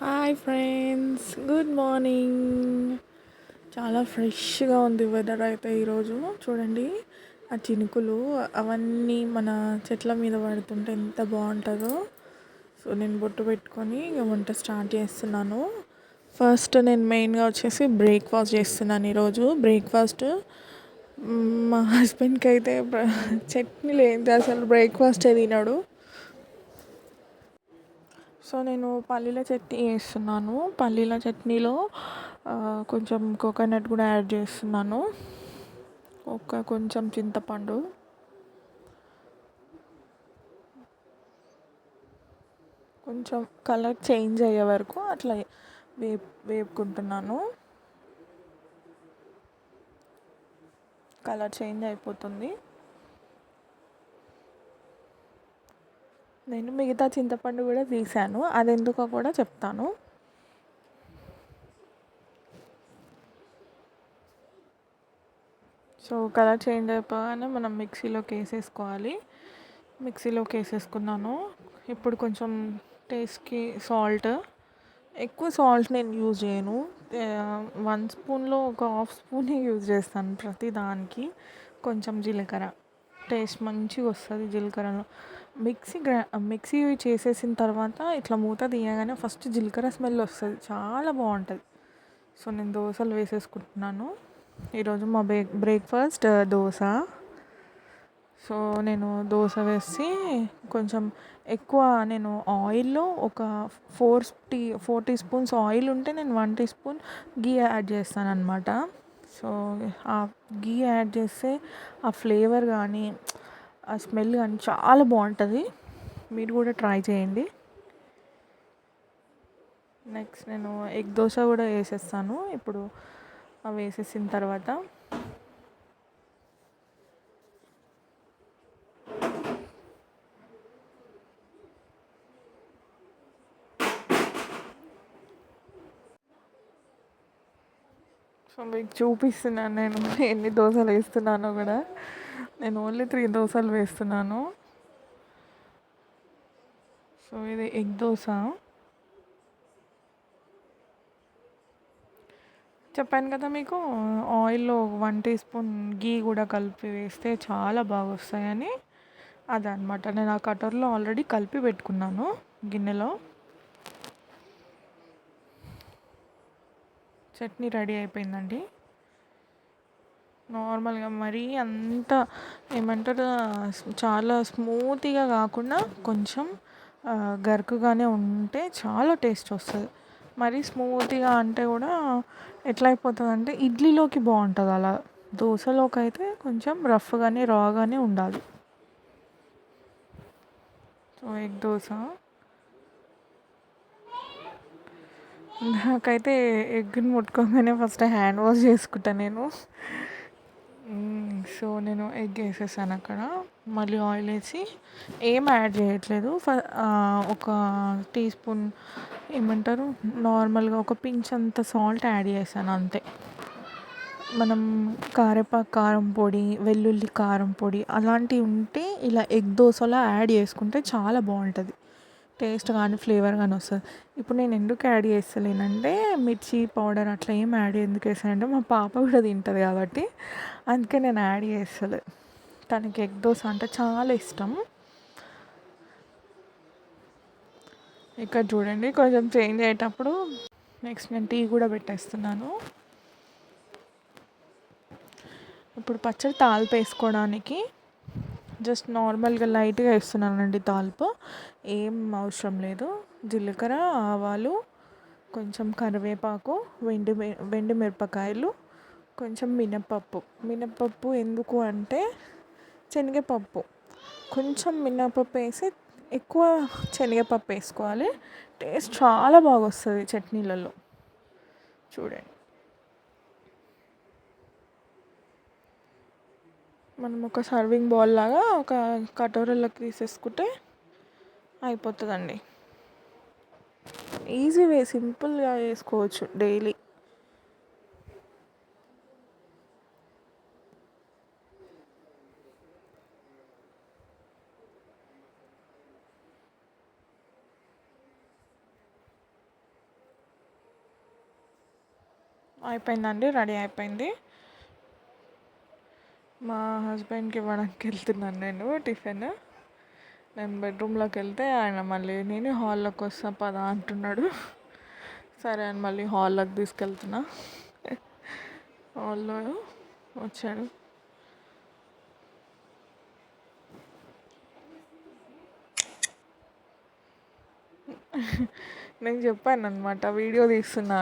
Hi friends good morning చాలా ఫ్రెష్గా ఉంది వెదర్ అయితే ఈరోజు. చూడండి ఆ చినుకులు అవన్నీ మన చెట్ల మీద పడుతుంటే ఎంత బాగుంటుందో. సో నేను బొట్టు పెట్టుకొని వంట స్టార్ట్ చేస్తున్నాను. ఫస్ట్ నేను మెయిన్గా వచ్చేసి బ్రేక్ఫాస్ట్ చేస్తున్నాను ఈరోజు. బ్రేక్ఫాస్ట్ మా హస్బెండ్కి అయితే చట్నీ లేదు. అసలు బ్రేక్ఫాస్టే తినాడు. సో నేను పల్లీల చట్నీ వేస్తున్నాను పల్లీల చట్నీలో కొంచెం కోకోనట్ కూడా యాడ్ చేస్తున్నాను. ఒక కొంచెం చింతపండు. కొంచెం కలర్ చేంజ్ అయ్యే వరకు అట్లా వేపు వేపుకుంటున్నాను. కలర్ చేంజ్ అయిపోతుంది. నేను మిగతా చింతపండు కూడా తీసాను అది ఎందుకో కూడా చెప్తాను. సో కలర్ చేంజ్ అయిపోగానే మనం మిక్సీలోకి వేసేసుకోవాలి మిక్సీలోకి వేసేసుకున్నాను ఇప్పుడు కొంచెం టేస్ట్కి సాల్ట్. ఎక్కువ సాల్ట్ నేను యూజ్ చేయను. వన్ స్పూన్లో ఒక హాఫ్ స్పూనే యూజ్ చేస్తాను ప్రతి దానికి. కొంచెం జీలకర్ర. టేస్ట్ మంచిగా వస్తుంది జీలకర్రలో. మిక్సీ గ్రా మిక్సీ చేసేసిన తర్వాత ఇట్లా మూత తీయగానే ఫస్ట్ జీలకర్ర స్మెల్ వస్తుంది. చాలా బాగుంటుంది. సో నేను దోశలు వేసేసుకుంటున్నాను. ఈరోజు మా బ్రే బ్రేక్ఫాస్ట్ దోశ. సో నేను దోశ వేసి కొంచెం ఎక్కువ నేను ఆయిల్లో ఒక four tea four tea spoons oil ఉంటే నేను one tea spoon ghee add చేస్తాను అనమాట సో ఆ గీ యాడ్ చేస్తే ఆ ఫ్లేవర్ కానీ ఆ స్మెల్ కానీ చాలా బాగుంటుంది. మీరు కూడా ట్రై చేయండి. నెక్స్ట్ నేను ఎగ్ దోశ కూడా వేసేస్తాను. ఇప్పుడు అవి వేసేసిన తర్వాత. సో మీకు చూపిస్తున్నాను నేను ఎన్ని దోశలు వేస్తున్నానో కూడా. నేను ఓన్లీ త్రీ దోశలు వేస్తున్నాను. సో ఇది ఎగ్ దోశ చెప్పాను కదా మీకు ఆయిల్లో వన్ టీ స్పూన్ గీ కూడా కలిపి వేస్తే చాలా బాగా వస్తాయని అదనమాట నేను ఆ కటర్లో ఆల్రెడీ కలిపి పెట్టుకున్నాను గిన్నెలో. చట్నీ రెడీ అయిపోయిందండి. నార్మల్గా మరీ అంత ఏమంటారు చాలా స్మూత్గా కాకుండా కొంచెం గరుకుగానే ఉంటే చాలా టేస్ట్ వస్తుంది. మరీ స్మూత్గా అంటే కూడా ఎట్లా అయిపోతుంది అంటే ఇడ్లీలోకి బాగుంటుంది అలా. దోశలోకి అయితే కొంచెం రఫ్గానే రాగానే ఉండాలి. So egg dosa. నాకైతే ఎగ్ని ముట్టుకోగానే ఫస్ట్ హ్యాండ్ వాష్ చేసుకుంటాను నేను. సో నేను ఎగ్ వేసేసాను అక్కడ. మళ్ళీ ఆయిల్ వేసి ఏం యాడ్ చేయట్లేదు. ఫ ఒక టీ స్పూన్ ఏమంటారు? నార్మల్గా ఒక పించ్ అంత సాల్ట్ యాడ్ చేశాను అంతే. మనం కారేపాకు కారం పొడి వెల్లుల్లి కారం పొడి అలాంటివి ఉంటే ఇలా ఎగ్ దోశలా యాడ్ చేసుకుంటే చాలా బాగుంటుంది. టేస్ట్ కానీ ఫ్లేవర్ కానీ వస్తుంది. ఇప్పుడు నేను ఎందుకు యాడ్ చేస్తలేనంటే మిర్చి పౌడర్ అట్లా ఏం యాడ్ ఎందుకు వేస్తానంటే మా పాప కూడా తింటుంది కాబట్టి అందుకే నేను యాడ్ చేస్తలే. తనకి ఎగ్ దోశ అంటే చాలా ఇష్టం. ఇక్కడ చూడండి కొంచెం చేంజ్ అయ్యేటప్పుడు నెక్స్ట్ నేను టీ కూడా పెట్టేస్తున్నాను. ఇప్పుడు పచ్చడి తాలిపు వేసుకోవడానికి జస్ట్ నార్మల్గా లైట్గా వేస్తున్నానండి తాలింపు. ఏం అవసరం లేదు. జీలకర్ర ఆవాలు కొంచెం కరివేపాకు వెండి వెండి మిరపకాయలు కొంచెం మినపప్పు. మినపప్పు ఎందుకు అంటే శనగపప్పు. కొంచెం మినపప్పు వేసి ఎక్కువ శనగపప్పు వేసుకోవాలి. టేస్ట్ చాలా బాగా వస్తుంది చట్నీలలో. చూడండి. మనం ఒక సర్వింగ్ బౌల్ లాగా ఒక కటోరలోకి తీసేసుకుంటే అయిపోతుందండి. ఈజీ వే సింపుల్గా చేసుకోవచ్చు డైలీ అయిపోయిందండి రెడీ అయిపోయింది. మా హస్బెండ్కి ఇవ్వడానికి వెళ్తున్నాను నేను టిఫిన్. నేను బెడ్రూమ్లోకి వెళ్తే ఆయన మళ్ళీ నేను హాల్లోకి వస్తా పదా అంటున్నాడు. సరే అని మళ్ళీ హాల్లోకి తీసుకెళ్తున్నా. హాల్లో వచ్చాడు. నేను చెప్పాను అనమాట వీడియో తీస్తున్నా.